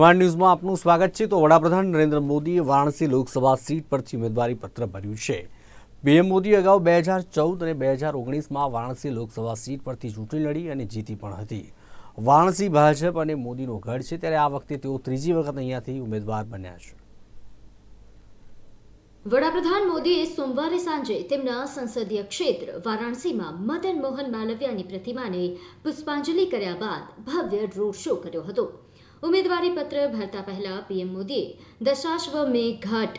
નિર્માણ ન્યૂઝમાં આપનું સ્વાગત છે. તો વડાપ્રધાન નરેન્દ્ર મોદીએ વારાણસી લોકસભા સીટ પરથી ઉમેદવારી પત્ર ભર્યું છે. પીએમ મોદી અગાઉ બે હજાર ચૌદ અને બે હજાર ઓગણીસમાં વારાણસી લોકસભા સીટ પરથી ચૂંટણી લડી અને જીતી પણ હતી. વારાણસી ભાજપ અને મોદીનો ગઢ છે. ત્યારે આ વખતે તેઓ ત્રીજી વખત અહીંયાથી ઉમેદવાર બન્યા છે. વડાપ્રધાન મોદીએ સોમવારે સાંજે તેમના સંસદીય ક્ષેત્ર વારાણસીમાં મદન મોહન માલવિયાની પ્રતિમાને પુષ્પાંજલિ કર્યા બાદ ભવ્ય રોડ શો કર્યો હતો. ઉમેદવારી પત્ર ભરતા પહેલા પીએમ મોદીએ દશાશ્વમેઘ ઘાટ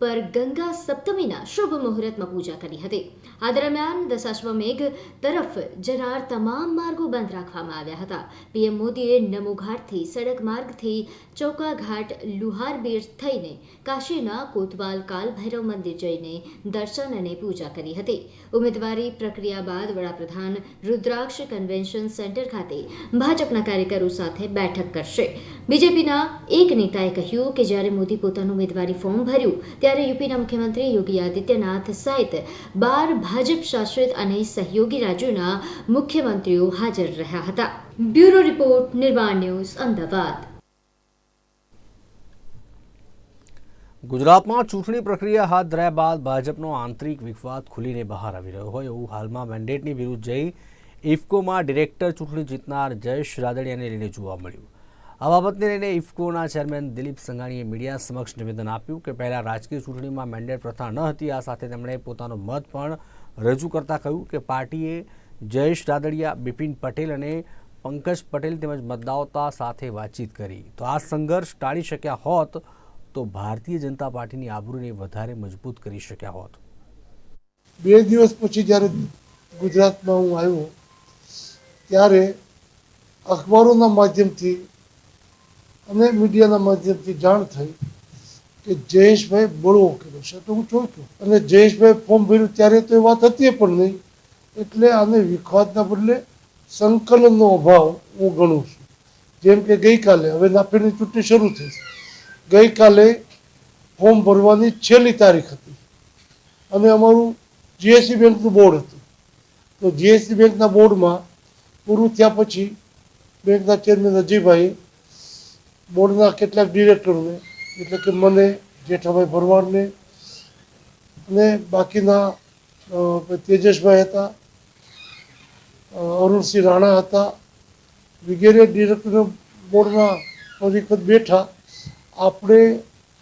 પર ગંગા સપ્તમીના શુભ મુહૂર્તમાં પૂજા કરી હતી. આ દરમિયાન દશાશ્વમેઘ તરફ જનાર તમામ માર્ગો બંધ રાખવામાં આવ્યા હતા. પીએમ મોદીએ નમો ઘાટથી, સડક માર્ગથી ચોકાઘાટ લુહાર થઈને કાશીના કોતવાલ કાલ ભૈરવ મંદિર જઈને દર્શન અને પૂજા કરી હતી. ઉમેદવારી પ્રક્રિયા બાદ વડાપ્રધાન રુદ્રાક્ષ કન્વેન્શન સેન્ટર ખાતે ભાજપના કાર્યકરો સાથે બેઠક કરશે. બીજેપીના એક નેતાએ કહ્યું કે જ્યારે મોદી પોતાનું ઉમેદવારી ફોર્મ ભર્યું ત્યારે યુપીના મુખ્યમંત્રી યોગી આદિત્યનાથ સહિત બાર ભાજપ શાસિત અને સહયોગી રાજ્યોના મુખ્યમંત્રીઓ હાજર રહ્યા હતા. Bureau report Nirman news, Ahmedabad. ગુજરાતમાં ચૂંટણી પ્રક્રિયા હાથ ધરાયા બાદ ભાજપનો આંતરિક વિખવાદ ખુલીને બહાર આવી રહ્યો હોય એવું હાલમાં મેન્ડેટની વિરુદ્ધ જઈ ઇફકોમાં ડિરેક્ટર ચૂંટણી જીતનાર જયેશ રાદડિયાને લઈને જોવા મળ્યું. આ બાબતને લઈને ઇફકોના ચેરમેન દિલીપ સંઘાણીએ મીડિયા સમક્ષ નિવેદન આપ્યું કે પહેલાં રાજકીય ચૂંટણીમાં મેન્ડેટ પ્રથા ન હતી, આ સાથે તેમણે પોતાનો મત પણ રજૂ કરતા કહ્યું કે પાર્ટીએ જયેશ રાદડિયા, બિપિન પટેલ અને પંકજ પટેલ તેમજ મતદાતા સાથે વાતચીત કરી. તો આ સંઘર્ષ ટાળી શક્યા હોત તો ભારતીય જનતા પાર્ટીની આબરૂને વધારે મજબૂત કરી શક્યા હોત. બે દિવસ પછી જ્યારે ગુજરાતમાં હું આવ્યો, ત્યારે અખબારોના માધ્યમથી અને મીડિયાના માધ્યમથી જાણ થઈ કે જયેશભાઈ બળવો કર્યો છે. તો હું ચોંક્યો અને જયેશભાઈ ફોર્મ ભર્યું ત્યારે તો એ વાત હતી પણ નહીં. એટલે આને વિખવાદના બદલે સંકલનનો અભાવ હું ગણું છું. જેમ કે ગઈકાલે, હવે નાફેડની ચૂંટણી શરૂ થઈ ગઈકાલે ફોર્મ ભરવાની છેલ્લી તારીખ હતી. અને અમારું જીએસસી બેંકનું બોર્ડ હતું. તો જીએસસી બેંકના બોર્ડમાં પૂરું થયા પછી બેંકના ચેરમેન અજયભાઈએ બોર્ડના કેટલાક ડિરેક્ટરોને, એટલે કે મને, જેઠાભાઈ ભરવાડને અને બાકીના તેજસભાઈ હતા અરુણસિંહ રાણા હતા, વગેરે ડિરેક્ટર બોર્ડમાં ફરી વખત બેઠા. આપણે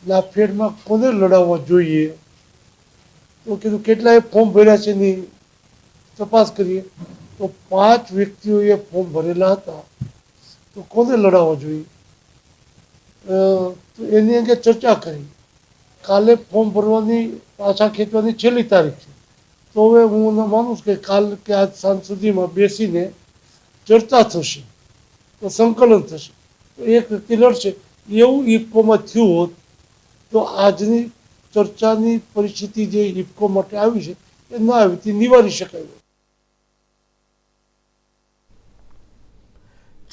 લાફેડમાં કોને લડાવવા જોઈએ? તો કીધું, કેટલાય ફોર્મ ભર્યા છે એની? તપાસ કરીએ. તો પાંચ વ્યક્તિઓએ ફોર્મ ભરેલા હતા. તો કોને લડાવવા જોઈએ? એની અંગે ચર્ચા કરી. કાલે ફોર્મ ભરવાની, પાછા ખેંચવાની છેલ્લી તારીખ છે. તો હવે હું માનું છું કે કાલ કે આજ સાંજ સુધીમાં બેસીને ચર્ચા થશે, તો સંકલન થશે. તો એક વ્યક્તિ લડશે એવું ઇફકોમાં થયું હોત, તો આજની ચર્ચાની પરિસ્થિતિ જે ઇફકો માટે આવી છે, એ ના આવી, તે નિવારી શકાય હોત.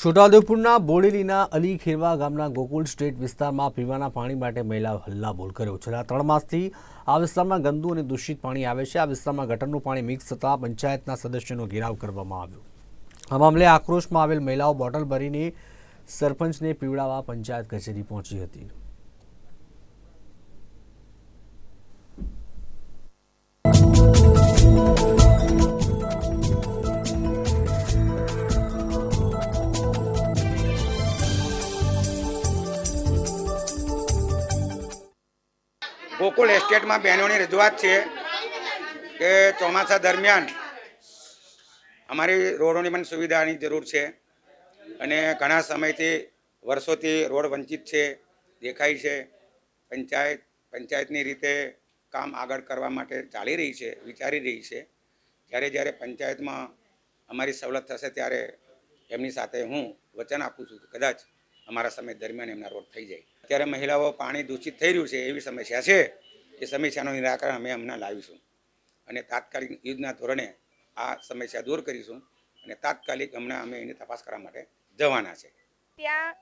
છોટાઉદેપુરના બોડેલીના અલી ખેરવા ગામના ગોકુલ સ્ટેટ વિસ્તારમાં પીવાના પાણી માટે મહિલા હલ્લાબોલ કર્યો. છેલ્લા ત્રણ માસથી આ વિસ્તારમાં ગંદુ અને દૂષિત પાણી આવે છે. આ વિસ્તારમાં ગટરનું પાણી મિક્સ થતાં પંચાયતના સદસ્યોનો ઘેરાવ કરવામાં આવ્યો. આ મામલે આક્રોશમાં આવેલ મહિલાઓ બોટલ ભરીને સરપંચને પીવડાવવા પંચાયત કચેરી પહોંચી હતી. ગોકુળ એસ્ટેટમાં બહેનોની રજૂઆત છે કે ચોમાસા દરમિયાન અમારી રોડોની પણ સુવિધાની જરૂર છે અને ઘણા સમયથી વર્ષોથી રોડ વંચિત છે, દેખાય છે. પંચાયત, પંચાયતની રીતે કામ આગળ કરવા માટે ચાલી રહી છે, વિચારી રહી છે. જ્યારે જ્યારે પંચાયતમાં અમારી સવલત થશે ત્યારે એમની સાથે હું વચન આપું છું કદાચ અમારા સમય દરમિયાન એમના રોડ થઈ જાય. અત્યારે મહિલાઓ પાણી દૂષિત થઈ રહ્યું છે એવી સમસ્યા છે. એ સમસ્યાનું નિરાકરણ અમે હમણાં લાવીશું. અને તાત્કાલિક યુદ્ધના ધોરણે આ સમસ્યા દૂર કરીશું અને તાત્કાલિક હમણાં અમે એની તપાસ કરવા માટે જવાના છે. ત્યાં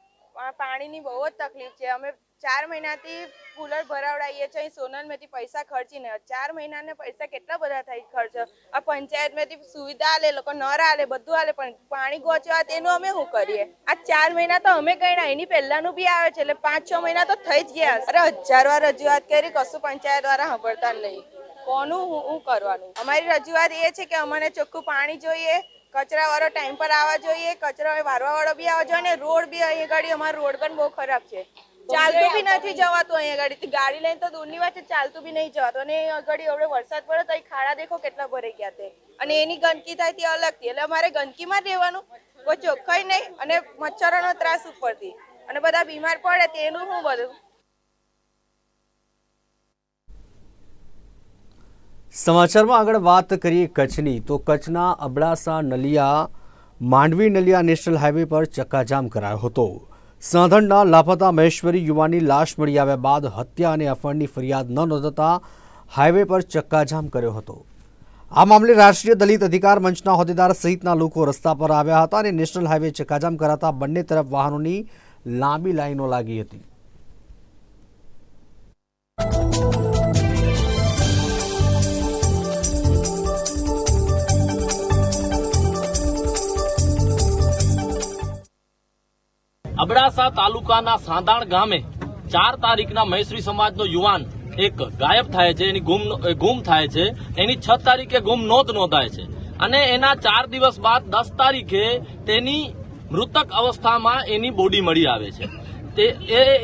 પાણીની બહુ જ તકલીફ છે. અમે ચાર મહિનાથી કુલર ભરાવડાવીએ છીએ સોનલમાંથી પૈસા ખર્ચીને ચાર મહિનાને પૈસા કેટલા બધા થાય ખર્ચ? આ પંચાયતમાંથી સુવિધા આલે, લોકો નર આલે, બધું આલે, પણ પાણી ગોચવા તેનું અમે શું કરીએ? આ ચાર મહિના તો અમે ગણ્યા, એની પહેલાનું બી આવે છે, એટલે પાંચ છ મહિના તો થઈ જ ગયા. અરે હજાર વાર રજૂઆત કરી, કશું પંચાયત દ્વારા સાંભળતા નહીં. કોનું હું હું કરવાનું? અમારી રજૂઆત એ છે કે અમને ચોખ્ખું પાણી જોઈએ કચરા વાળો ટાઈમ પર આવવા જોઈએ કચરા વારવા વાળો બી આવવા જોઈએ, અને રોડ બી અહીં ગાડી, અમારો રોડ પણ બહુ ખરાબ છે. ચાલતું બી નથી જવાતું અહીંયા ગાડી. ગાડી લઈને તો દૂરની વાત છે ચાલતું બી નહીં જવાતું. અને ગાડી હવે વરસાદ પડે તો ખાડા દેખો કેટલા ભરાઈ ગયા તે. અને એની ગંદકી થાય તે અલગથી. એટલે અમારે ગંદકીમાં જ રહેવાનું. કોઈ ચોખ્ખાઈ નહીં અને મચ્છરોનો ત્રાસ ઉપરથી. અને બધા બીમાર પડે તેનું શું બધું? સમાચારમાં આગળ વાત કરીએ કચ્છની. તો કચ્છના અબડાસા નલિયા માંડવી નલિયા નેશનલ હાઈવે પર ચક્કાજામ કરાયો હતો. સાંધણના લાપતા મહેશ્વરી યુવાનની લાશ મળી આવ્યા બાદ હત્યા અને અફણની ફરિયાદ ન નોંધાતા હાઈવે પર ચક્કાજામ કર્યો હતો. આ મામલે રાષ્ટ્રીય દલિત અધિકાર મંચના હોદ્દેદાર સહિતના લોકો રસ્તા પર આવ્યા હતા અને નેશનલ હાઈવે ચક્કાજામ કરાતા બંને તરફ વાહનોની લાંબી લાઈનો લાગી હતી. અબડાસા તાલુકાના સાંદાણ ગામે ચાર તારીખના મૈસરી સમાજનો યુવાન એક ગાયબ થાય છે, એની ગુમ ગુમ થાય છે, એની છ તારીખે ગુમ નોંધ નોંધાય છે. અને એના ચાર દિવસ બાદ દસ તારીખે તેની મૃતક અવસ્થામાં એની બોડી મળી આવે છે. તે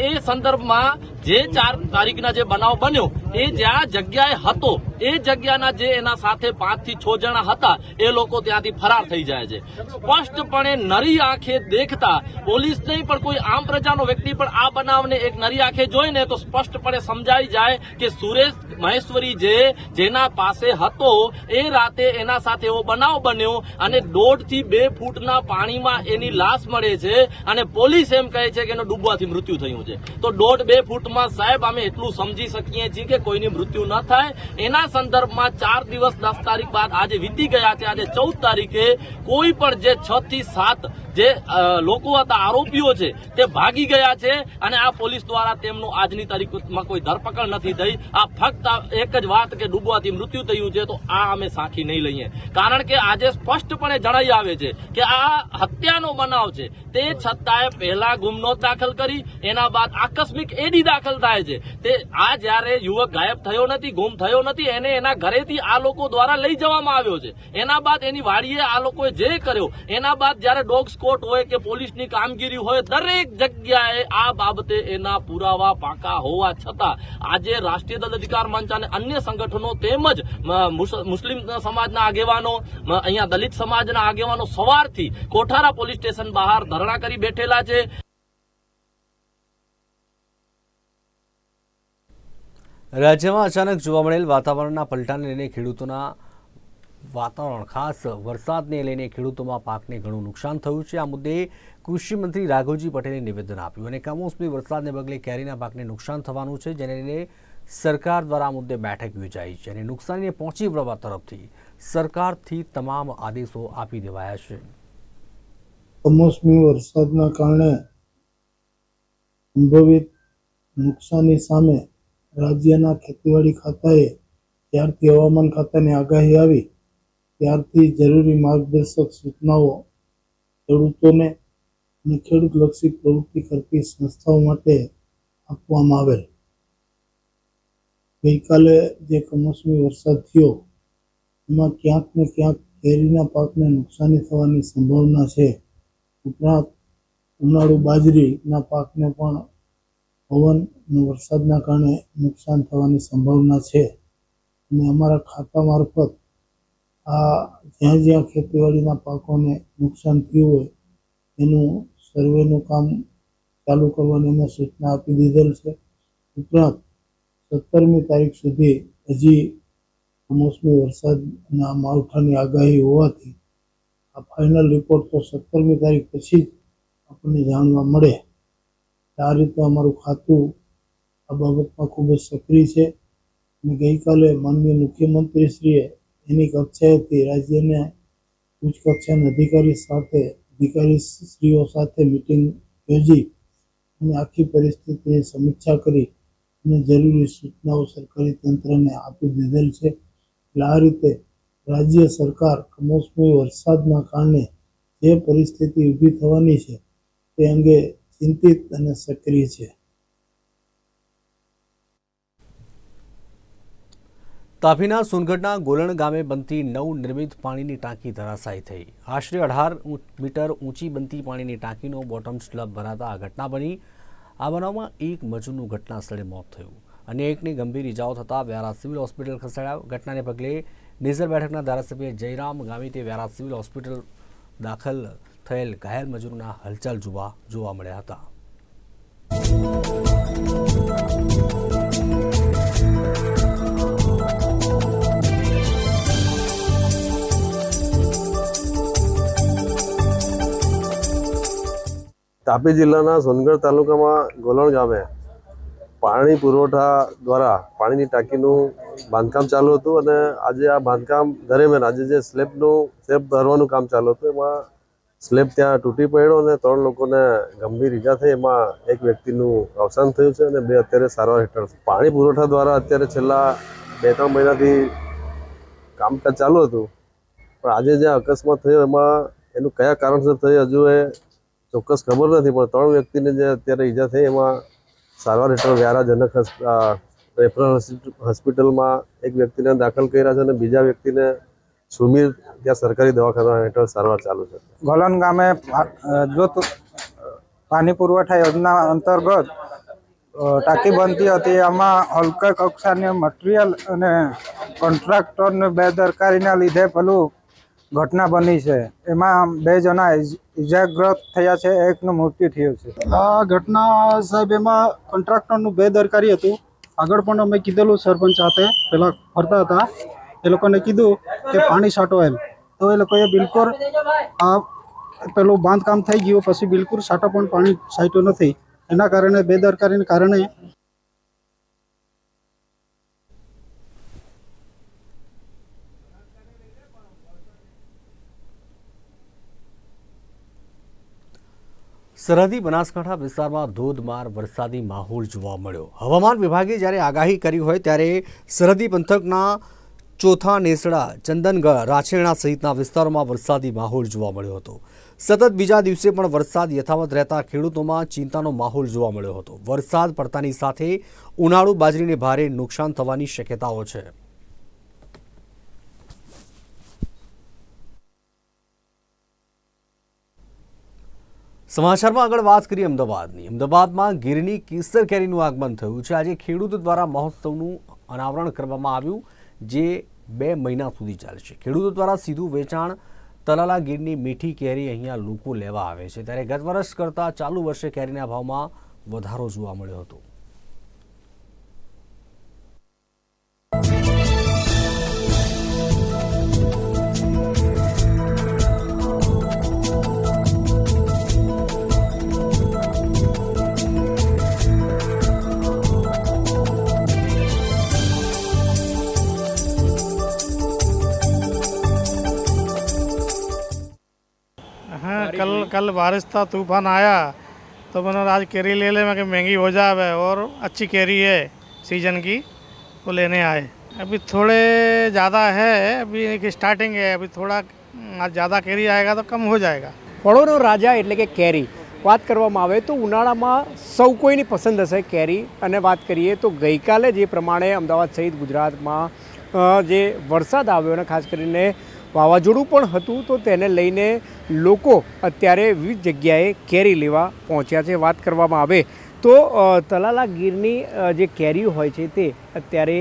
એ સંદર્ભમાં જે ચાર તારીખના જે બનાવ બન્યો, એ જ્યાં જગ્યાએ હતો, એ જગ્યાના જે એના સાથે પાંચથી છ જણા હતા, એ લોકો ત્યાંથી ફરાર થઈ જાય છે. સ્પષ્ટપણે નરી આંખે દેખતા પોલીસ નહીં, પણ કોઈ આમ પ્રજાનો વ્યક્તિ પણ આ બનાવને એક નરી આંખે જોઈને તો સ્પષ્ટપણે સમજાઈ જાય કે સુરેશ મહેશ્વરી જે જેના પાસે હતો, એ રાતે એના સાથે એવો બનાવ બન્યો અને દોઢથી બે ફૂટના પાણીમાં એની લાશ મળે છે અને પોલીસ એમ કહે છે કે એનો ડૂબવાથી મૃત્યુ થયું છે. તો દોઢ બે ફૂટમાં સાહેબ, અમે એટલું સમજી શકીએ છીએ કે કોઈની મૃત્યુ ન થાય. એના સંદર્ભમાં ચાર દિવસ દસ તારીખ બાદ આજે વીતી ગયા છે. આજે ચૌદ તારીખે કોઈ પણ જે છ થી સાત જે લોકો હતા, આરોપીઓ છે, તે ભાગી ગયા છે અને આ પોલીસ દ્વારા તેમનું આજની તારીખમાં કોઈ ધરપકડ નથી થઈ. આ ફક્ત એક જ વાત કે ડૂબવાથી મૃત્યુ થયું છે, તો આ અમે સાખી નહીં લઈએ. કારણ કે આજે સ્પષ્ટપણે જણાઈ આવે છે કે આ હત્યાનો બનાવ છે. તે છતાંય પહેલા ગુમનો દાખલ કરી, એના બાદ આકસ્મિક એડી દાખલ થાય છે. તે આ જ્યારે યુવક ગાયબ થયો નથી, ગુમ થયો નથી, એને એના ઘરેથી આ લોકો દ્વારા લઈ જવામાં આવ્યો છે. એના બાદ એની વાડીએ આ લોકોએ જે કર્યો, એના બાદ જ્યારે ડોગ સ્કોટ હોય કે પોલીસની કામગીરી હોય, દરેક જગ્યાએ આ બાબતે એના પુરાવા પાકા હોવા છતાં આજે રાષ્ટ્રીય દલ અધિકાર મંચ અને અન્ય સંગઠનો તેમજ મુસ્લિમ સમાજના આગેવાનો અહીંયા દલિત સમાજના આગેવાનો સવારથી કોઠારા પોલીસ સ્ટેશન બહાર ધરણા કરી બેઠેલા છે. રાજ્યમાં અચાનક જોવા મળેલ વાતાવરણના પલટાને લઈને ખેડૂતોના વાતાવરણ, ખાસ વરસાદને લઈને ખેડૂતોમાં પાકને ઘણું નુકસાન થયું છે. આ મુદ્દે કૃષિમંત્રી રાઘવજી પટેલે નિવેદન આપ્યું અને કમોસમી વરસાદને પગલે કેરીના પાકને નુકસાન થવાનું છે, જેને લઈને સરકાર દ્વારા આ મુદ્દે બેઠક યોજાઈ છે અને નુકસાનીને પહોંચી વળવા તરફથી સરકારથી તમામ આદેશો આપી દેવાયા છે. કમોસમી વરસાદના કારણે સંભવિત નુકસાની સામે રાજ્યના ખેતીવાડી ખાતાએ ત્યારથી હવામાન ખાતાની આગાહી આવી. ત્યારથી જરૂરી માર્ગદર્શક સૂચનાઓ, ખેડૂતોને અને ખેડૂતલક્ષી પ્રવૃત્તિ કરતી સંસ્થાઓ માટે આપવામાં આવેલ. ગઈકાલે જે કમોસમી વરસાદ થયો, એમાં ક્યાંક ને ક્યાંક કેરીના પાકને નુકસાની થવાની સંભાવના છે. ઉપરાંત ઉનાળુ બાજરીના પાકને પણ પવન વરસાદના કારણે નુકસાન થવાની સંભાવના છે. અને અમારા ખાતા મારફત આ જ્યાં જ્યાં ખેતીવાડીના પાકોને નુકસાન થયું હોય, એનું સર્વેનું કામ ચાલુ કરવાની અમે સૂચના આપી દીધેલ છે. ઉપરાંત સત્તરમી તારીખ સુધી હજી કમોસમી વરસાદના માવઠાની આગાહી હોવાથી આ ફાઇનલ રિપોર્ટ તો સત્તરમી તારીખ પછી જ આપણને જાણવા મળે. આ રીતે અમારું ખાતું આ બાબતમાં ખૂબ જ સક્રિય છે. અને ગઈકાલે માનનીય મુખ્યમંત્રીશ્રીએ એની કક્ષાએથી રાજ્યના ઉચ્ચ કક્ષાના અધિકારી સાથે, અધિકારીશ્રીઓ સાથે મિટિંગ યોજી અને આખી પરિસ્થિતિની સમીક્ષા કરી અને જરૂરી સૂચનાઓ સરકારી તંત્રને આપી દીધેલ છે. એટલે આ રીતે રાજ્ય સરકાર કમોસમી વરસાદના કારણે જે પરિસ્થિતિ ઊભી થવાની છે, તે અંગે ચિંતિત અને સક્રિય છે. તાપીના સોનગઢના ગોલણ ગામે બનતી નવનિર્મિત પાણીની ટાંકી ધરાશાયી થઈ. આશરે અઢાર મીટર ઊંચી બનતી પાણીની ટાંકીનો બોટમ સ્લબ ભરાતા આ ઘટના બની. આ બનાવમાં એક મજૂરનું ઘટના સ્થળે મોત થયું. અને એકની ગંભીર ઇજાઓ થતાં વ્યારા સિવિલ હોસ્પિટલ ખસેડાયો. ઘટનાને પગલે નેઝર બેઠકના ધારાસભ્ય જયરામ ગામિતે વ્યારા સિવિલ હોસ્પિટલ દાખલ થયેલ ઘાયલ મજૂરોના હલચલ જોવા જોવા મળ્યા હતા. તાપી જિલ્લાના સોનગઢ તાલુકામાં ગોલણ ગામે પાણી પુરવઠા દ્વારા પાણીની ટાંકીનું બાંધકામ ચાલુ હતું અને આજે આ બાંધકામ દરમિયાન આજે જે સ્લેબનું સ્લેબ ભરવાનું કામ ચાલુ હતું, એમાં સ્લેબ ત્યાં તૂટી પડ્યો અને ત્રણ લોકોને ગંભીર ઈજા થઈ. એમાં એક વ્યક્તિનું અવસાન થયું છે અને બે અત્યારે સારવાર હેઠળ. પાણી પુરવઠા દ્વારા અત્યારે છેલ્લા બે ત્રણ મહિનાથી કામકાજ ચાલુ હતું. પણ આજે જે અકસ્માત થયો, એમાં એનું કયા કારણસર થયું હજુ એ ચોક્કસ ખબર નથી. પણ ત્રણ વ્યક્તિને જે અત્યારે ઈજા થઈ, એમાં સારવાર હેઠળ વ્યારા જનક રેફરલ હોસ્પિટલમાં એક વ્યક્તિને દાખલ કર્યા છે અને બીજા વ્યક્તિને સુમીર ત્યાં સરકારી દવાખાના હેઠળ સારવાર ચાલુ છે. ગોલન ગામે જો તો પાણી પુરવઠા યોજના અંતર્ગત ટાંકી બનતી હતી એમાં હલકા કક્ષાની મટીરિયલ અને કોન્ટ્રાક્ટરને બેદરકારીના લીધે પેલું ઘટના બની છે. એમાં બે જણા ઇજ- ઇજાગ્રસ્ત થયા છે એકનું મૃત્યુ થયું છે. આ ઘટના સાહેબ એમાં કોન્ટ્રાક્ટરનું બેદરકારી હતું. આગળ પણ અમે કીધેલું સરપંચ સાથે પહેલાં ફરતા હતા. એ લોકોને કીધું કે પાણી છાંટો એમ. તો એ લોકોએ બિલકુલ આ પેલું બાંધકામ થઈ ગયું, પછી બિલકુલ છાંટો પણ પાણી છાંટ્યું નથી. એના કારણે, બેદરકારીને કારણે સરહદી બનાસકાંઠા વિસ્તારમાં ધોધમાર વરસાદી માહોલ જોવા મળ્યો. હવામાન વિભાગે જ્યારે આગાહી કરી હોય ત્યારે સરહદી પંથકના ચોથા નેસડા ચંદનગઢ, રાછેણા સહિતના વિસ્તારોમાં વરસાદી માહોલ જોવા મળ્યો હતો. સતત બીજા દિવસે પણ વરસાદ યથાવત રહેતા ખેડૂતોમાં ચિંતાનો માહોલ જોવા મળ્યો હતો. વરસાદ પડતાની સાથે ઉનાળુ બાજરીને ભારે નુકસાન થવાની શક્યતાઓ છે. સમાચારમાં આગળ વાત કરીએ અમદાવાદની. અમદાવાદમાં ગીરની કેસર કેરીનું આગમન થયું છે. આજે ખેડૂતો દ્વારા મહોત્સવનું અનાવરણ કરવામાં આવ્યું. જે બે મહિના સુધી ચાલશે ખેડૂતો દ્વારા સીધું વેચાણ તલાલા ગીરની મીઠી કેરી અહીંયા લોકો લેવા આવે છે. ત્યારે ગત વર્ષ કરતાં ચાલુ વર્ષે કેરીના ભાવમાં વધારો જોવા મળ્યો હતો. कल कल बारिश था तूफान आया तो मैंने आज केरी ले ले मैं कि महंगी हो जाए और अच्छी केरी है सीजन की वो लेने आए अभी थोड़े ज़्यादा है अभी एक स्टार्टिंग है अभी थोड़ा आज ज़्यादा केरी आएगा तो कम हो जाएगा ફળોનો રાજા એટલે કે કેરી વાત કરવામાં આવે તો ઉનાળામાં સૌ કોઈની પસંદ હશે કેરી અને વાત કરીએ તો ગઈકાલે જે પ્રમાણે અમદાવાદ સહિત ગુજરાતમાં અ, જે વરસાદ આવ્યો અને ખાસ કરીને વાવાઝોડું પણ હતું, તો તેને લઈને લોકો અત્યારે વિવિધ જગ્યાએ કેરી લેવા પહોંચ્યા છે. વાત કરવામાં આવે તો તલાલા ગીરની જે કેરીઓ હોય છે તે અત્યારે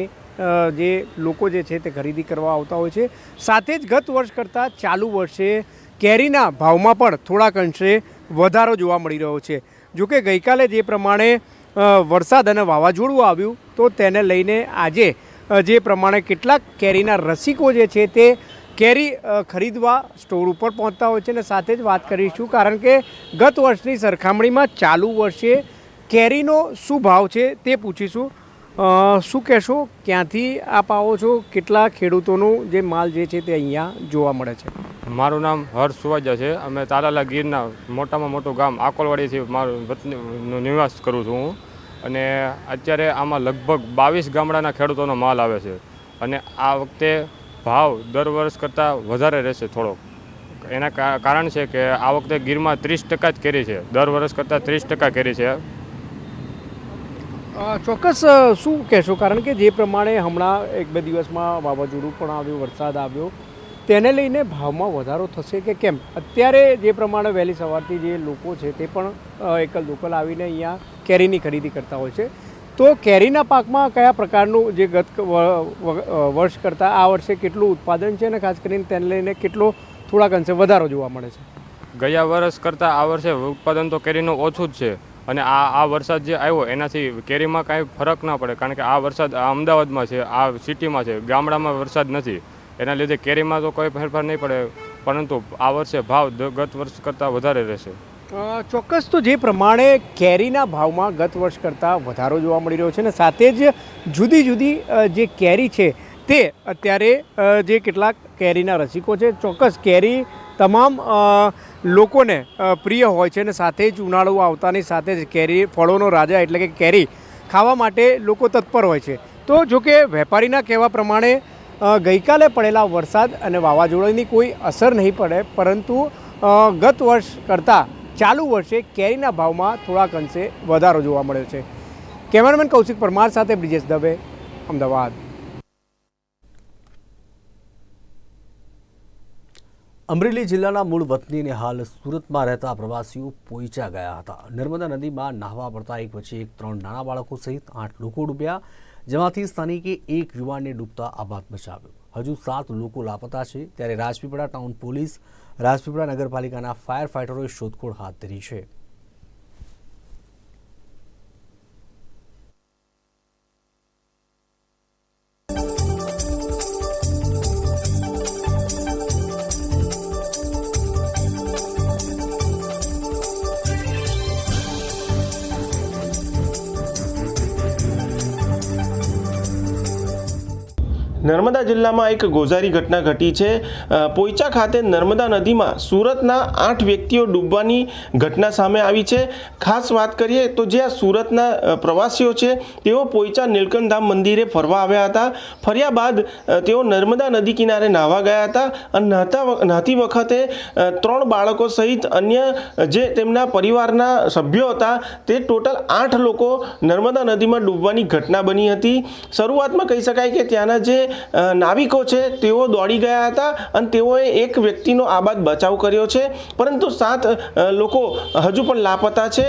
જે લોકો જે છે તે ખરીદી કરવા આવતા હોય છે. સાથે જ ગત વર્ષ કરતાં ચાલુ વર્ષે કેરીના ભાવમાં પણ થોડાક અંશે વધારો જોવા મળી રહ્યો છે. જોકે ગઈકાલે જે પ્રમાણે વરસાદ અને વાવાઝોડું આવ્યું, તો તેને લઈને આજે જે પ્રમાણે કેટલાક કેરીના રસિકો જે છે તે કેરી ખરીદવા સ્ટોર ઉપર પહોંચતા હોય છે અને સાથે જ વાત કરીશું કારણ કે ગત વર્ષની સરખામણીમાં ચાલુ વર્ષે કેરીનો શું ભાવ છે તે પૂછીશું. શું કહેશો? ક્યાંથી આપ આવો છો? કેટલા ખેડૂતોનું જે માલ જે છે તે અહીંયા જોવા મળે છે? મારું નામ હર્ષ સુવાજા છે. અમે તાલાલા ગીરના મોટામાં મોટું ગામ આકોલવાડીથી મારું વતનીનો નિવાસ કરું છું હું. અને અત્યારે આમાં લગભગ બાવીસ ગામડાના ખેડૂતોનો માલ આવે છે. અને આ વખતે ભાવ દર વર્ષ કરતાં વધારે રહેશે થોડોક. એના કારણ છે કે આ વખતે ગીરમાં ત્રીસ ટકા જ કેરી છે. દર વર્ષ કરતાં ત્રીસ ટકા કેરી છે. ચોક્કસ શું કહેશો? કારણ કે જે પ્રમાણે હમણાં એક બે દિવસમાં વાવાઝોડું પણ આવ્યું, વરસાદ આવ્યો, તેને લઈને ભાવમાં વધારો થશે કે કેમ? અત્યારે જે પ્રમાણે વહેલી સવારથી જે લોકો છે તે પણ એકલ દોકલ આવીને અહીંયા કેરીની ખરીદી કરતા હોય છે. તો કેરીના પાકમાં કયા પ્રકારનું જે ગત વર્ષ કરતાં આ વર્ષે કેટલું ઉત્પાદન છે અને ખાસ કરીને તેને લઈને કેટલો થોડાક અંશે વધારો જોવા મળે છે? ગયા વર્ષ કરતાં આ વર્ષે ઉત્પાદન તો કેરીનું ઓછું જ છે અને આ આ વરસાદ જે આવ્યો એનાથી કેરીમાં કાંઈ ફરક ના પડે કારણ કે આ વરસાદ આ અમદાવાદમાં છે, આ સિટીમાં છે, ગામડામાં વરસાદ નથી. એના લીધે કેરીમાં તો કોઈ ફેરફાર નહીં પડે, પરંતુ આ વર્ષે ભાવ ગત વર્ષ કરતાં વધારે રહેશે. ચોક્કસ તો જે પ્રમાણે કેરીના ભાવમાં ગત વર્ષ કરતાં વધારો જોવા મળી રહ્યો છે અને સાથે જ જુદી જુદી જે કેરી છે તે અત્યારે જે કેટલાક કેરીના રસિકો છે, ચોક્કસ કેરી તમામ લોકોને પ્રિય હોય છે અને સાથે જ ઉનાળો આવતાની સાથે જ કેરી ફળોનો રાજા એટલે કે કેરી ખાવા માટે લોકો તત્પર હોય છે. તો જો કે વેપારીના કહેવા પ્રમાણે ગઈકાલે પડેલા વરસાદ અને વાવાઝોડાની કોઈ અસર નહીં પડે, પરંતુ ગત વર્ષ કરતાં ચાલુ વર્ષે કેરીના ભાવમાં થોડાક અંશે વધારો જોવા મળ્યો છે. કેમેરામેન કૌશિક પરમાર સાથે બ્રિજેશ દવે, અમદાવાદ. અમરેલી જિલ્લાના મૂળ વતનીને હાલ સુરતમાં રહેતા પ્રવાસીઓ પોઈચા ગયા હતા. નર્મદા નદીમાં નાહવા પડતા એક પછી એક ત્રણ નાના બાળકો સહિત આઠ લોકો ડૂબ્યા, જેમાંથી સ્થાનિકે એક યુવાનને ડૂબતા આબાદ બચાવ્યો હજુ સાત લોકો લાપતા છે. ત્યારે રાજપીપળા ટાઉન પોલીસ રાજપીપળા નગરપાલિકાના ફાયર ફાઇટરોએ શોધખોળ હાથ ધરી છે. નર્મદા જિલ્લામાં એક ગોઝારી ઘટના ઘટી છે. પોઈચા ખાતે નર્મદા નદીમાં સુરતના આઠ વ્યક્તિઓ ડૂબવાની ઘટના સામે આવી છે. ખાસ વાત કરીએ તો જે આ સુરતના પ્રવાસીઓ છે, તેઓ પોઈચા નીલકંઠધામ મંદિરે ફરવા આવ્યા હતા. ફર્યા બાદ તેઓ નર્મદા નદી કિનારે નાહવા ગયા હતા અને નહાતા નહાતી વખતે ત્રણ બાળકો સહિત અન્ય જે તેમના પરિવારના સભ્યો હતા, તે ટોટલ આઠ લોકો નર્મદા નદીમાં ડૂબવાની ઘટના બની હતી. શરૂઆતમાં કહી શકાય કે ત્યાંના જે નાવિકો છે, તેઓ દોડી ગયા હતા અને તેઓએ એક વ્યક્તિનો આબાદ બચાવ કર્યો છે. પરંતુ સાત લોકો હજુ પણ લાપતા છે.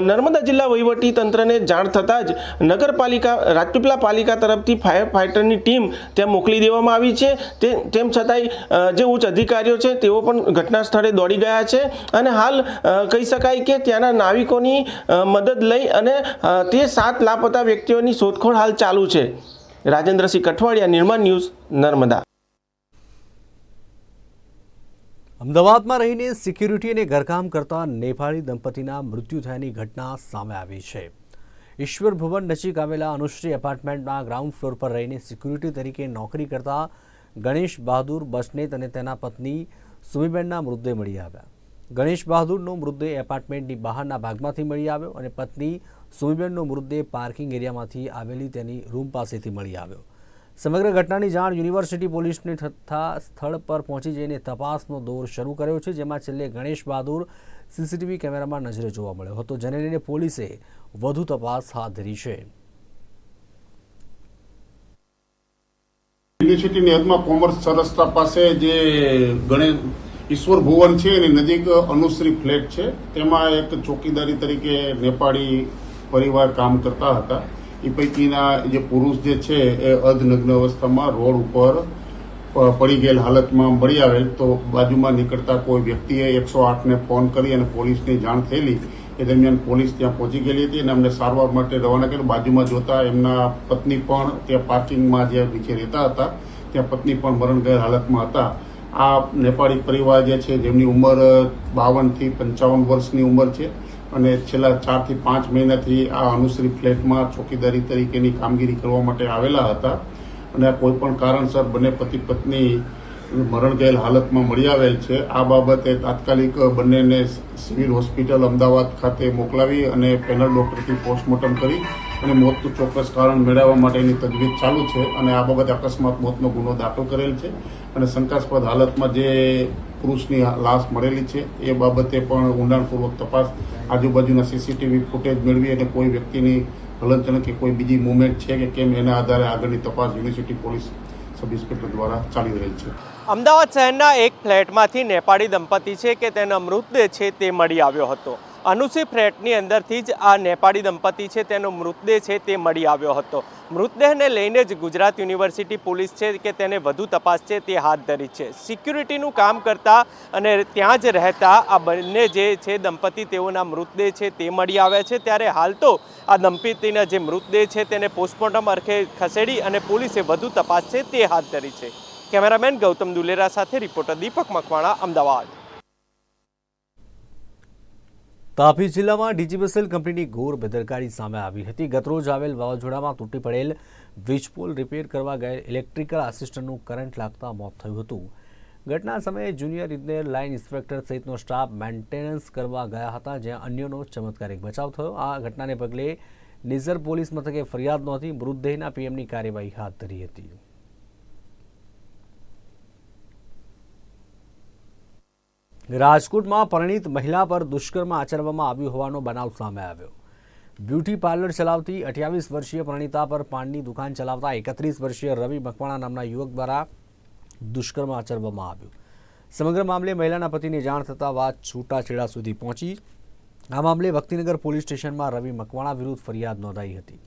નર્મદા જિલ્લા વહીવટી તંત્રને જાણ થતાં જ નગરપાલિકા, રાજપીપળા પાલિકા તરફથી ફાયર ફાઇટરની ટીમ ત્યાં મોકલી દેવામાં આવી છે. તે, તેમ છતાંય જે ઉચ્ચ અધિકારીઓ છે, તેઓ પણ ઘટના સ્થળે દોડી ગયા છે. અને હાલ કહી શકાય કે ત્યાંના નાવિકોની મદદ લઈ અને તે સાત લાપતા વ્યક્તિઓની શોધખોળ હાલ ચાલુ છે. રાજેન્દ્રસિંહ કઠવાડિયા, નિર્માણ ન્યૂઝ, નર્મદા. અમદાવાદમાં રહીને સિક્યુરિટી અને ઘરકામ કરતા નેપાળી દંપતીના મૃત્યુ થયાની ઘટના સામે આવી છે. ઈશ્વર ભુવન નજીક આવેલા અનુશ્રી એપાર્ટમેન્ટના ગ્રાઉન્ડ ફ્લોર પર રહીને સિક્યુરિટી તરીકે નોકરી કરતા ગણેશ બહાદુર બસનેત અને તેના પત્ની સુમીબેનના મૃતદેહ મળી આવ્યા. ગણેશ બહાદુરનો મૃતદેહ એપાર્ટમેન્ટની બહારના ભાગમાંથી મળી આવ્યો અને પત્ની સુમીબેનનો મૃતદેહ પાર્કિંગ એરિયામાંથી આવેલી તેની રૂમ પાસેથી મળી આવ્યો. સમગ્ર ઘટનાની જાણ યુનિવર્સિટી પોલીસને થતાં સ્થળ પર પહોંચી જઈને તપાસનો દોર શરૂ કર્યો છે, જેમાં છેલ્લે ગણેશ બહાદુર સીસીટીવી કેમેરામાં નજરે જોવા મળ્યો હતો, જેને લઈને પોલીસે વધુ તપાસ હાથ ધરી છે. યુનિવર્સિટીની હદમાં કોમર્સ રસ્તા પાસે જે ગણેશ ઈશ્વર ભુવન છે એની નજીક અનુશ્રી ફ્લેટ છે. તેમાં એક ચોકીદારી તરીકે નેપાળી પરિવાર કામ કરતા હતા. એ પૈકીના જે પુરુષ જે છે, એ અર્ધનગ્ન અવસ્થામાં રોડ ઉપર પડી ગયેલ હાલતમાં મળી આવેલ. તો બાજુમાં નીકળતા કોઈ વ્યક્તિએ એકસો આઠને ફોન કરી અને પોલીસની જાણ થયેલી. એ દરમિયાન પોલીસ ત્યાં પહોંચી ગયેલી હતી અને અમને સારવાર માટે રવાના કર્યું. બાજુમાં જોતા એમના પત્ની પણ ત્યાં પાર્કિંગમાં જે નીચે રહેતા હતા, ત્યાં પત્ની પણ મરણ ગયેલ હાલતમાં હતા. આ નેપાળી પરિવાર જે છે, જેમની ઉંમર બાવનથી પંચાવન વર્ષની ઉંમર છે અને છેલ્લા ચારથી પાંચ મહિનાથી આ અનુશ્રી ફ્લેટમાં ચોકીદારી તરીકેની કામગીરી કરવા માટે આવેલા હતા. અને કોઈ પણ કારણસર બંને પતિ પત્ની મરણ ગયેલ હાલતમાં મળી આવેલ છે. આ બાબતે તાત્કાલિક બંનેને સિવિલ હોસ્પિટલ અમદાવાદ ખાતે મોકલાવી અને પેનલ ડોક્ટરથી પોસ્ટમોર્ટમ કરી અને મોતનું ચોક્કસ કારણ મેળવવા માટેની તજવીજ ચાલુ છે. અને આ બાબતે અકસ્માત મોતનો ગુનો દાખલ કરેલ છે. અને શંકાસ્પદ હાલતમાં જે પુરુષની લાશ મળેલી છે. એ બાબતે પણ ઊંડાણપૂર્વક તપાસ આજુબાજુના સીસીટીવી ફૂટેજ મેળવી અને કોઈ વ્યક્તિની હલનચલન કે કોઈ બીજી મુવમેન્ટ છે કે કેમ એના આધારે આગળની તપાસ યુનિવર્સિટી પોલીસ સબ ઇન્સ્પેક્ટર દ્વારા ચાલી રહી છે. અમદાવાદ શહેરના એક ફ્લેટમાંથી નેપાળી દંપતી છે કે તેનો મૃતદેહ છે તે મળી આવ્યો હતો. અનુસી ફ્લેટની અંદરથી જ આ નેપાળી દંપતી છે, તેનો મૃતદેહ છે તે મળી આવ્યો હતો. મૃતદેહને લઈને જ ગુજરાત યુનિવર્સિટી પોલીસ છે કે તેને વધુ તપાસ છે તે હાથ ધરી છે. સિક્યુરિટીનું કામ કરતા અને ત્યાં જ રહેતા આ બંને જે છે દંપતી, તેઓના મૃતદેહ છે તે મળી આવ્યા છે. ત્યારે હાલ તો આ દંપતીના જે મૃતદેહ છે તેને પોસ્ટમોર્ટમ અર્થે ખસેડી અને પોલીસે વધુ તપાસ છે તે હાથ ધરી છે. કેમેરામેન ગૌતમ દુલેરા સાથે રિપોર્ટર દીપક મકવાણા, અમદાવાદ. તાપી જિલ્લામાં ડીજીબીએસએલ કંપનીની ઘોર બેદરકારી સામે આવી હતી. ગતરોજ આવેલ વાવાઝોડામાં તૂટી પડેલ વીજપોલ રિપેર કરવા ગયેલ ઇલેક્ટ્રિકલ આસિસ્ટન્ટનું કરંટ લાગતા મોત થયું હતું. ઘટના સમયે જુનિયર ઇજનેર લાઇન ઇન્સ્પેક્ટર સહિતનો સ્ટાફ મેન્ટેનન્સ કરવા ગયા હતા, જ્યાં અન્યનો ચમત્કારિક બચાવ થયો. આ ઘટનાને પગલે નિઝર પોલીસ મથકે ફરિયાદ નહોતી મૃતદેહના પીએમની કાર્યવાહી હાથ ધરી હતી. રાજકોટમાં પરિણીત મહિલા પર દુષ્કર્મ આચરવામાં આવ્યું હોવાનો બનાવ સામે આવ્યો. બ્યુટી પાર્લર ચલાવતી અઠ્યાવીસ વર્ષીય પરિણીતા પર પાનની દુકાન ચલાવતા એકત્રીસ વર્ષીય રવિ મકવાણા નામના યુવક દ્વારા દુષ્કર્મ આચરવામાં આવ્યું. સમગ્ર મામલે મહિલાના પતિની જાણ થતાં વાત છૂટાછેડા સુધી પહોંચી. આ મામલે ભક્તિનગર પોલીસ સ્ટેશનમાં રવિ મકવાણા વિરુદ્ધ ફરિયાદ નોંધાઈ હતી.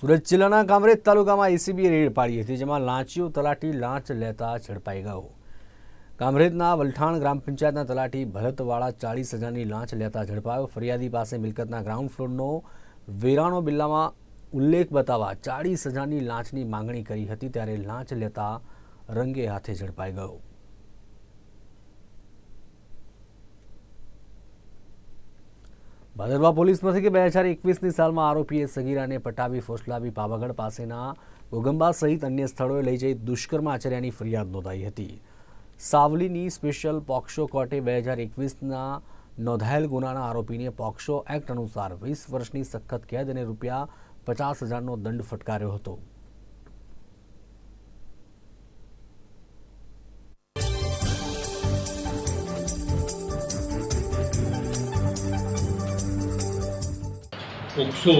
સુરત જિલ્લાના કામરેજ તાલુકામાં એસીબીએ રેડ પાડી હતી, જેમાં લાંચીઓ તલાટી લાંચ લેતા ઝડપાઈ ગયો. કામરેજના વલઠાણ ગ્રામ પંચાયતના તલાટી ભરતવાળા ચાળીસ હજારની લાંચ લેતા ઝડપાયો. ફરિયાદી પાસે મિલકતના ગ્રાઉન્ડ ફ્લોરનો વેરાણો બિલ્લામાં ઉલ્લેખ બતાવવા ચાળીસ હજારની લાંચની માંગણી કરી હતી, ત્યારે લાંચ લેતા રંગે હાથે ઝડપાઈ ગયો. ભાદરવા પોલીસ મથકે બે હજાર એકવીસની સાલમાં આરોપીએ સગીરાને પટાવી, ફોસલાવી પાવાગઢ પાસેના ગોગંબા સહિત અન્ય સ્થળોએ લઈ જઈ દુષ્કર્મ આચર્યાની ફરિયાદ નોંધાઈ હતી. સાવલીની સ્પેશિયલ પોક્સો કોર્ટે બે હજાર એકવીસના નોંધાયેલ ગુનાના આરોપીને પોક્સો એક્ટ અનુસાર વીસ વર્ષની સખત કેદ અને રૂપિયા પચાસ હજારનો દંડ ફટકાર્યો હતો. પોક્સો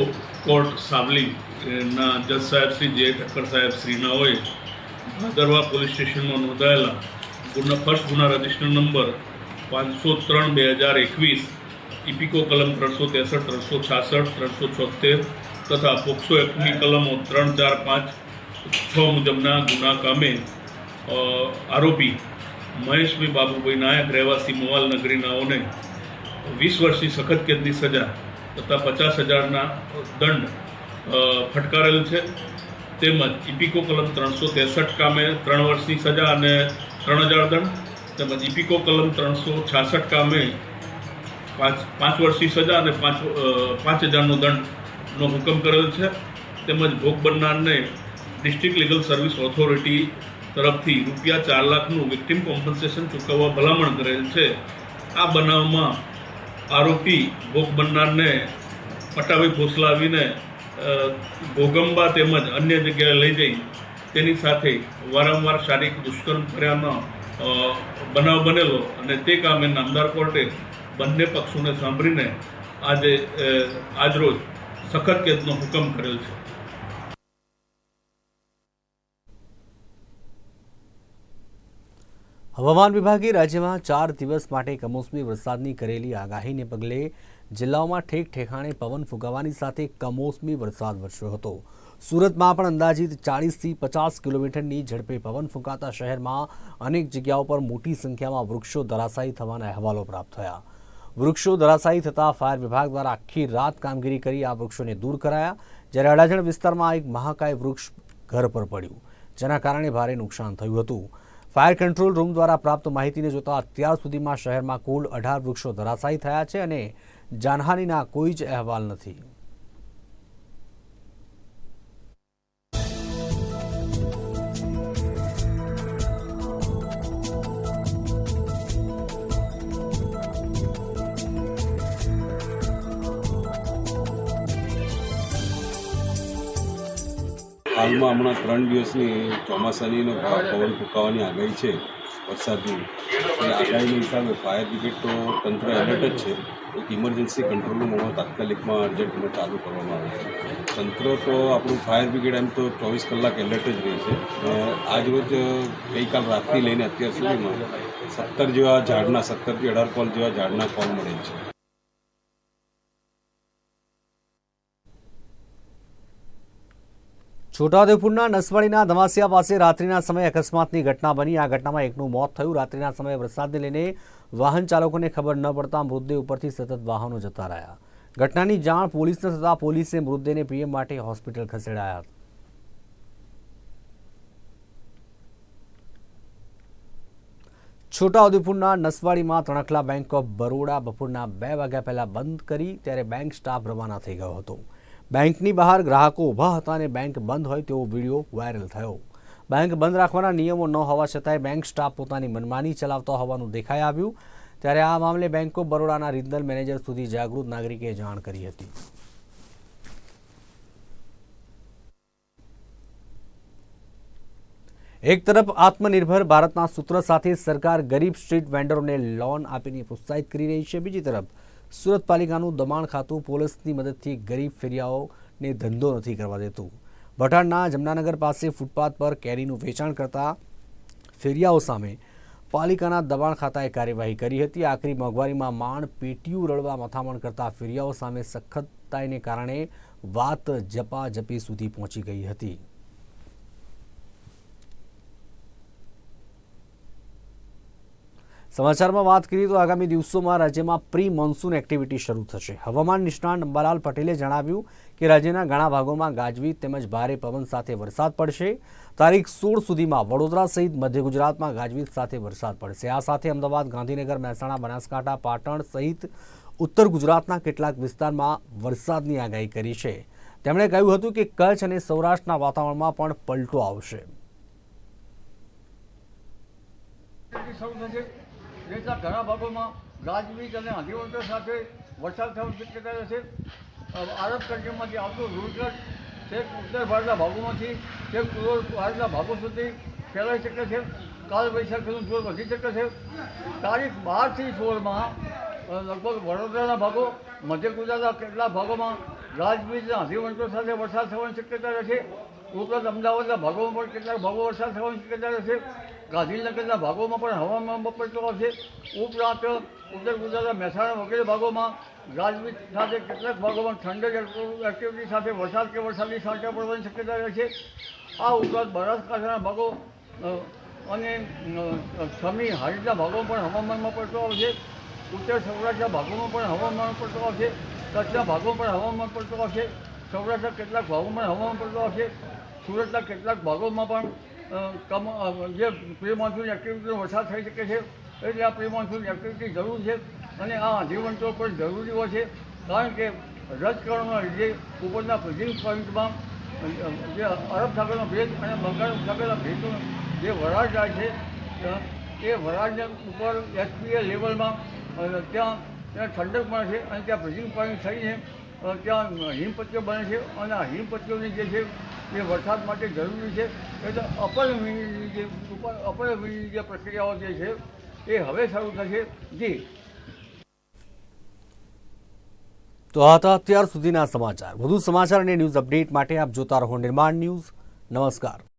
કોર્ટ સાવલીના જજ સાહેબ શ્રી જે ઠક્કર સાહેબ શ્રીનાઓએ ભાદરવા પોલીસ સ્ટેશનમાં નોંધાયેલા ગુના, ફર્સ્ટ ગુના રજિસ્ટર નંબર પાંચસો ત્રણ બે હજાર એકવીસ, ઇપિકો કલમ ત્રણસો ત્રેસઠ, ત્રણસો છાસઠ, ત્રણસો છોતેર તથા પોક્સો એક્ટની કલમો ત્રણ ચાર પાંચ છ મુજબના ગુના કામે આરોપી મહેશભાઈ બાબુભાઈ નાયક, રહેવાસી મોવાલ નગરીનાઓને વીસ વર્ષની સખત કેદની સજા તથા પચાસ હજારના દંડ ફટકારેલ છે. તેમજ ઇપિકો કલમ ત્રણસો ત્રેસઠ કામે ત્રણ વર્ષની સજા અને ત્રણ હજાર દંડ. તેમજ ઇપિકો કલમ ત્રણસો છાસઠ કામે પાંચ પાંચ વર્ષની સજા અને પાંચ પાંચ હજારનો દંડનો હુકમ કરેલ છે. તેમજ ભોગ બનનારને ડિસ્ટ્રિક્ટ લીગલ સર્વિસ ઓથોરિટી તરફથી રૂપિયા ચાર લાખનું વિક્ટિમ કોમ્પન્સેશન ચૂકવવા ભલામણ કરેલ છે. આ બનાવમાં આરોપી ભોગ બનનારને પટાવી ફોસલાવીને ભોગંબા તેમજ અન્ય જગ્યાએ લઈ જઈ તેની સાથે વારંવાર શારીરિક દુષ્કર્મ કર્યાનો બનાવ બનેલો અને તે કામે નામદાર કોર્ટે બંને પક્ષોને સાંભળીને આજે આજરોજ સખત કેદનો હુકમ કરેલ છે. હવામાન વિભાગે રાજ્યમાં ચાર દિવસ માટે કમોસમી વરસાદની કરેલી આગાહીને પગલે જિલ્લાઓમાં ઠેક ઠેકાણે પવન ફૂંકાવાની સાથે કમોસમી વરસાદ વરસ્યો હતો. સુરતમાં પણ અંદાજિત ચાળીસથી પચાસ કિલોમીટરની ઝડપે પવન ફૂંકાતા શહેરમાં અનેક જગ્યાઓ પર મોટી સંખ્યામાં વૃક્ષો ધરાશાયી થવાના અહેવાલો પ્રાપ્ત થયા. વૃક્ષો ધરાશાયી થતાં ફાયર વિભાગ દ્વારા આખી રાત કામગીરી કરી આ વૃક્ષોને દૂર કરાયા, જ્યારે અડાજણ વિસ્તારમાં એક મહાકાય વૃક્ષ ઘર પર પડ્યું, જેના કારણે ભારે નુકસાન થયું હતું. ફાયર કંટ્રોલ રૂમ દ્વારા પ્રાપ્ત માહિતીને જોતા અત્યાર સુધીમાં શહેરમાં કુલ અઢાર વૃક્ષો ધરાશાયી થયા છે અને જાનહાનિના કોઈ જ અહેવાલ નથી. હાલમાં હમણાં ત્રણ દિવસની ચોમાસાની પવન ફૂંકાવાની આગાહી છે વરસાદની. એ આગાહીના હિસાબે ફાયર બ્રિગેડ તો તંત્ર એલર્ટ જ છે એક ઇમરજન્સી કંટ્રોલ રૂમ હમણાં તાત્કાલિકમાં અર્જન્ટમાં ચાલુ કરવામાં આવે છે. તંત્ર તો આપણું ફાયર બ્રિગેડ એમ તો ચોવીસ કલાક એલર્ટ જ રહે છે. આજરોજ આજ રોજ ગઈકાલ રાતથી લઈને અત્યાર સુધીમાં સત્તર જેવા ઝાડના સત્તરથી અઢાર કોલ જેવા ઝાડના કોલ મળે છે. છોટાઉદેપુરના નસવાડીના ધમાસિયા પાસે રાત્રિના સમયે અકસ્માતની ઘટના બની. આ ઘટનામાં એકનું મોત થયું. રાત્રિના સમયે વરસાદને લઈને વાહન ચાલકોને ખબર ન પડતા મૃતદેહ ઉપરથી સતત વાહનો જતા રહ્યા. ઘટનાની જાણ પોલીસને થતાં પોલીસે મૃતદેહને પીએમ માટે હોસ્પિટલ ખસેડાયા. છોટાઉદેપુરના નસવાડીમાં તણખલા બેંક ઓફ બરોડા બપોરના બે વાગ્યા પહેલા બંધ કરી ત્યારે બેંક સ્ટાફ રવાના થઈ ગયો હતો. બેંકની બહાર ગ્રાહકો ઊભા હતા અને બેંક બંધ હોય તેવો વીડિયો વાયરલ થયો. બેંક બંધ રાખવાના નિયમો ન હોવા છતાંય બેંક સ્ટાફ પોતાની મનમાની ચલાવતો હોવાનું દેખાઈ આવ્યું. ત્યારે આ મામલે બેંક ઓફ બરોડાના રિજનલ મેનેજર સુધી જાગૃત નાગરિકે જાણ કરી હતી. એક તરફ આત્મનિર્ભર ભારતના સૂત્ર સાથે સરકાર ગરીબ સ્ટ્રીટ વેન્ડરોને લોન આપીને પ્રોત્સાહિત કરી રહી છે. બીજી તરફ સુરત પાલિકાનું દબાણ ખાતું પોલીસની મદદથી ગરીબ ફેરિયાઓને ધંધો નથી કરવા દેતું. ભટાણના જમનાનગર પાસે ફૂટપાથ પર કેરીનું વેચાણ કરતા ફેરિયાઓ સામે પાલિકાના દબાણ ખાતાએ કાર્યવાહી કરી હતી. આખરી મોંઘવારીમાં માંડ પેટીયું રળવા મથામણ કરતા ફેરિયાઓ સામે સખતતાઈને કારણે વાત જપાજપી સુધી પહોંચી ગઈ હતી. સમાચારમાં વાત કરીએ તો આગામી દિવસોમાં રાજ્યમાં પ્રી મોન્સૂન એક્ટિવિટી શરૂ થશે. હવામાન નિષ્ણાંત અંબાલાલ પટેલે જણાવ્યું કે રાજ્યના ઘણા ભાગોમાં ગાજવીજ તેમજ ભારે પવન સાથે વરસાદ પડશે. તારીખ સોળ સુધીમાં વડોદરા સહિત મધ્ય ગુજરાતમાં ગાજવીજ સાથે વરસાદ પડશે. આ સાથે અમદાવાદ, ગાંધીનગર, મહેસાણા, બનાસકાંઠા, પાટણ સહિત ઉત્તર ગુજરાતના કેટલાક વિસ્તારમાં વરસાદની આગાહી કરી છે. તેમણે કહ્યું હતું કે કચ્છ અને સૌરાષ્ટ્રના વાતાવરણમાં પણ પલટો આવશે. દેશના ઘણા ભાગોમાં ગાજવીજ અને આંધીવંતો સાથે વરસાદ થવાની શક્યતા રહેશે આરબ કન્ટ્રીમાંથી આવતું રૂરકટ તે ઉત્તર ભારતના ભાગોમાંથી તે પૂર્વ ભારતના ભાગો સુધી ફેલાઈ શકે છે. કાલ વૈશાખીનું જોર વધી શકે છે. તારીખ બારથી સોળમાં લગભગ વડોદરાના ભાગો, મધ્ય ગુજરાતના કેટલાક ભાગોમાં ગાજવીજના અને આંધીવંતો સાથે વરસાદ થવાની શક્યતા રહેશે ઉપરાંત અમદાવાદના ભાગોમાં પણ કેટલાક ભાગો વરસાદ થવાની શક્યતા રહેશે ગાંધીનગરના ભાગોમાં પણ હવામાન બપોરતો છે ઉપરાંત ઉત્તર ગુજરાતના મહેસાણા વગેરે ભાગોમાં ગાજવીજ સાથે કેટલાક ભાગોમાં ઠંડક એક્ટિવિટી સાથે વરસાદ કે વરસાદની છાંટા પડવાની શક્યતા રહે છે આ ઉપરાંત બનાસકાંઠાના ભાગો અને સમી હારીના ભાગોમાં પણ હવામાનમાં પડતો આવશે. ઉત્તર સૌરાષ્ટ્રના ભાગોમાં પણ હવામાન પડતો આવશે. કચ્છના ભાગોમાં પણ હવામાન પડતો આવશે. સૌરાષ્ટ્રના કેટલાક ભાગોમાં હવામાન પડતો આવશે. સુરતના કેટલાક ભાગોમાં પણ જે પ્રી મોન્સૂન એક્ટિવિટીનો વરસાદ થઈ શકે છે એટલે આ પ્રી મોન્સૂન એક્ટિવિટી જરૂર છે અને આ જીવંતો પણ જરૂરી હોય છે. કારણ કે રજકરણના લીધે ઉપરના ફ્રીઝિંગ પોઈન્ટમાં જે અરબ સાગરનો ભેજ અને બંગાળ સાગરના ભેજનો જે વરાળ જાય છે એ વરાળને ઉપર એસપીએ લેવલમાં ત્યાં ત્યાં ઠંડક મળે છે અને ત્યાં ફ્રીઝિંગ પોઈન્ટ અ, ત્યાં હિમપત્તીઓ બને છે અને આ હિમપત્તીઓની જે છે એ વરસાદ માટે જરૂરી છે. એટલે અપરવીની જે ઉપર અપર વિણીની જે પ્રક્રિયાઓ જે છે એ હવે શરૂ થશે. જી. તો આ હતા અત્યાર સુધીના સમાચાર. વધુ સમાચાર અને ન્યૂઝ અપડેટ માટે આપ જોતા રહો નિર્માણ ન્યૂઝ. નમસ્કાર.